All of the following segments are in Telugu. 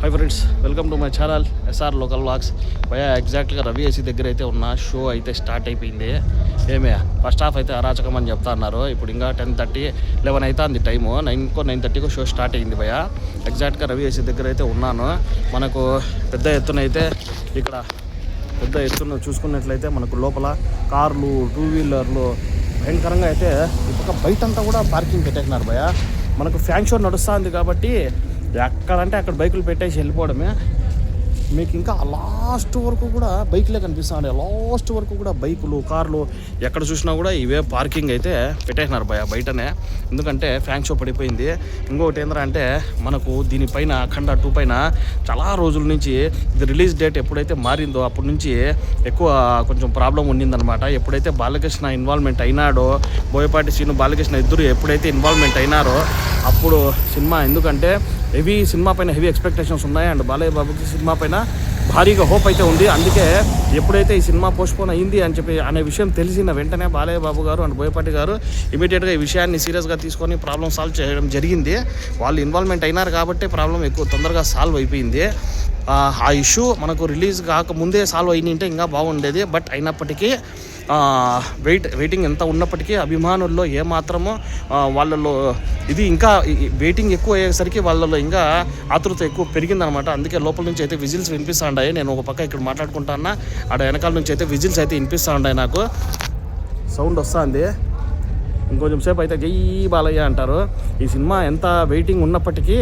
Hi friends welcome to my channel S R local vlogs భయ ఎగ్జాక్ట్గా రవి ఏసీ దగ్గర అయితే ఉన్న షో అయితే స్టార్ట్ అయిపోయింది. ఏమే ఫస్ట్ హాఫ్ అయితే అరాచకం అని చెప్తా అన్నారు. ఇప్పుడు ఇంకా టెన్ థర్టీ లెవెన్ అయితే అంది టైము నైన్కో నైన్ థర్టీకో షో స్టార్ట్ అయింది భయ ఎగ్జాక్ట్గా రవి ఏసీ దగ్గర అయితే ఉన్నాను. మనకు పెద్ద ఎత్తున అయితే ఇక్కడ పెద్ద ఎత్తున చూసుకున్నట్లయితే మనకు లోపల కార్లు టూ వీలర్లు భయంకరంగా అయితే ఈ పక్క అంతా కూడా పార్కింగ్ పెట్టేసినారు భయ మనకు ఫ్యాన్ షో నడుస్తుంది కాబట్టి ఎక్కడంటే అక్కడ బైకులు పెట్టేసి వెళ్ళిపోవడమే. మీకు ఇంకా లాస్ట్ వరకు కూడా బైక్లే కనిపిస్తున్నాయి లాస్ట్ వరకు కూడా బైకులు కార్లు ఎక్కడ చూసినా కూడా ఇవే పార్కింగ్ అయితే పెట్టేసినారు భయ బయటనే. ఎందుకంటే ఫ్యాన్ షో పడిపోయింది. ఇంకొకటి ఏంద్రా అంటే మనకు దీనిపైన అఖండ టూ పైన చాలా రోజుల నుంచి ఇది రిలీజ్ డేట్ ఎప్పుడైతే మారిందో అప్పటి నుంచి ఎక్కువ కొంచెం ప్రాబ్లం ఉండిందనమాట ఎప్పుడైతే బాలకృష్ణ ఇన్వాల్వ్మెంట్ అయినాడో బోయపాటి సీను బాలకృష్ణ ఇద్దరు ఎప్పుడైతే ఇన్వాల్వ్మెంట్ అయినారో అప్పుడు సినిమా ఎందుకంటే హెవీ సినిమా పైన హెవీ ఎక్స్పెక్టేషన్స్ ఉన్నాయి అండ్ బాలయ్య బాబుకి సినిమా పైన భారీగా హోప్ అయితే ఉంది. అందుకే ఎప్పుడైతే ఈ సినిమా పోస్ట్పోన్ అయింది అని చెప్పి అనే విషయం తెలిసిన వెంటనే బాలయ్య బాబు గారు అండ్ బోయపాటి గారు ఇమీడియట్గా ఈ విషయాన్ని సీరియస్గా తీసుకొని ప్రాబ్లం సాల్వ్ చేయడం జరిగింది. వాళ్ళు ఇన్వాల్వ్మెంట్ అయినారు కాబట్టి ప్రాబ్లం ఎక్కువ తొందరగా సాల్వ్ అయిపోయింది. ఆ, ఇష్యూ మనకు రిలీజ్ కాకముందే సాల్వ్ అయిందంటే ఇంకా బాగుండేది. బట్ అయినప్పటికీ వెయిట్ వెయిటింగ్ ఎంత ఉన్నప్పటికీ అభిమానుల్లో ఏమాత్రమో వాళ్ళలో ఇది ఇంకా వెయిటింగ్ ఎక్కువ అయ్యేసరికి వాళ్ళలో ఇంకా ఆతృత ఎక్కువ పెరిగిందనమాట. అందుకే లోపల నుంచి అయితే విజిల్స్ వినిపిస్తూ ఉన్నాయి నేను ఒక పక్క ఇక్కడ మాట్లాడుకుంటానా ఆడ వెనకాల నుంచి అయితే విజిల్స్ అయితే వినిపిస్తూ ఉన్నాయి నాకు. సౌండ్ వస్తుంది. ఇంకొంచెం సేపు అయితే జై బాలయ్య అంటారు. ఈ సినిమా ఎంత వెయిటింగ్ ఉన్నప్పటికీ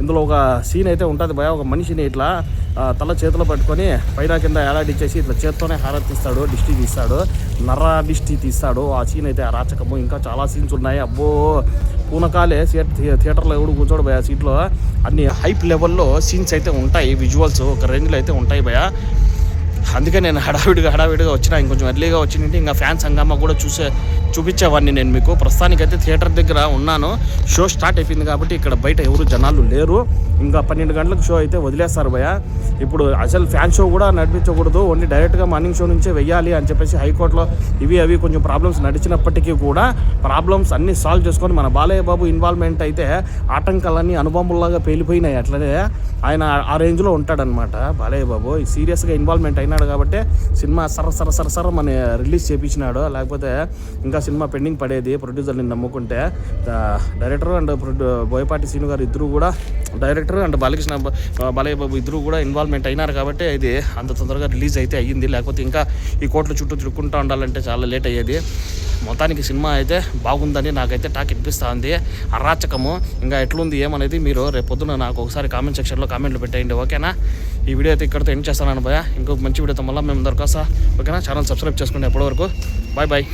ఇందులో ఒక సీన్ అయితే ఉంటుంది భయ ఒక మనిషిని ఇట్లా తల చేతిలో పట్టుకొని పైన కింద ఏలాడిచ్చేసి ఇట్లా చేత్తోనే హారతి తీస్తాడు దిష్టి తీస్తాడు నర్ర దిష్టి తీస్తాడు. ఆ సీన్ అయితే అరాచకము. ఇంకా చాలా సీన్స్ ఉన్నాయి. అబ్బో పూనకాలే థియే- థియేటర్లో ఎవడు కూర్చోడు భయ సీట్లో. అన్ని హైప్ లెవెల్లో సీన్స్ అయితే ఉంటాయి. విజువల్స్ ఒక రేంజ్లో అయితే ఉంటాయి భయ. అందుకే నేను హడావిడిగా హడావిడిగా వచ్చిన ఇంకొంచెం ఎర్లీగా వచ్చింటే ఇంకా ఫ్యాన్స్ హంగామా కూడా చూసే చూపించేవాడిని నేను మీకు. ప్రస్తుతానికైతే థియేటర్ దగ్గర ఉన్నాను. షో స్టార్ట్ అయిపోయింది కాబట్టి ఇక్కడ బయట ఎవరు జనాలు లేరు. ఇంకా పన్నెండు గంటలకు షో అయితే వదిలేస్తారు భయ ఇప్పుడు అసలు ఫ్యాన్ షో కూడా నడిపించకూడదు. ఓన్లీ డైరెక్ట్గా మార్నింగ్ షో నుంచే వెయ్యాలి అని చెప్పేసి హైకోర్టులో ఇవి అవి కొంచెం ప్రాబ్లమ్స్ నడిచినప్పటికీ కూడా ప్రాబ్లమ్స్ అన్ని సాల్వ్ చేసుకొని మన బాలయ్య బాబు ఇన్వాల్వ్మెంట్ అయితే ఆటంకాలన్నీ అనుభవంలాగా పేలిపోయినాయి. అట్లనే ఆయన ఆ రేంజ్లో ఉంటాడనమాట బాలయ్య బాబు సీరియస్గా ఇన్వాల్వ్మెంట్ అయినాడు కాబట్టి సినిమా సర సర సర సర మన రిలీజ్ చేపించినాడు. లేకపోతే ఇంకా సినిమా పెండింగ్ పడేది. ప్రొడ్యూసర్ని నమ్ముకుంటే డైరెక్టర్ అండ్ బోయపాటి సీను గారు ఇద్దరు కూడా direct director and Balakrishna Balayya Babu ఇద్దరు కూడా ఇన్వాల్వ్మెంట్ అయినారు కాబట్టి ఇది అంత తొందరగా రిలీజ్ అయితే అయ్యింది. లేకపోతే ఇంకా ఈ కోట్ల చుట్టూ తిరుక్కుంటూ ఉండాలంటే చాలా లేట్ అయ్యేది. మొత్తానికి సినిమా అయితే బాగుందని నాకైతే టాక్ వినిపిస్తూ ఉంది అరాచకము. ఇంకా ఎట్లుంది ఏమనేది మీరు రేపు పొద్దున నాకు ఒకసారి కామెంట్ సెక్షన్లో కామెంట్లు పెట్టేయండి ఓకేనా? ఈ వీడియో అయితే ఇక్కడితో ఎండ్ చేస్తాను భయ ఇంకొక మంచి వీడియోతో మళ్ళీ మేము దొరకస్తా ఓకేనా? ఛానల్ సబ్స్క్రైబ్ చేసుకోండి ఎప్పటివరకు. Bye bye.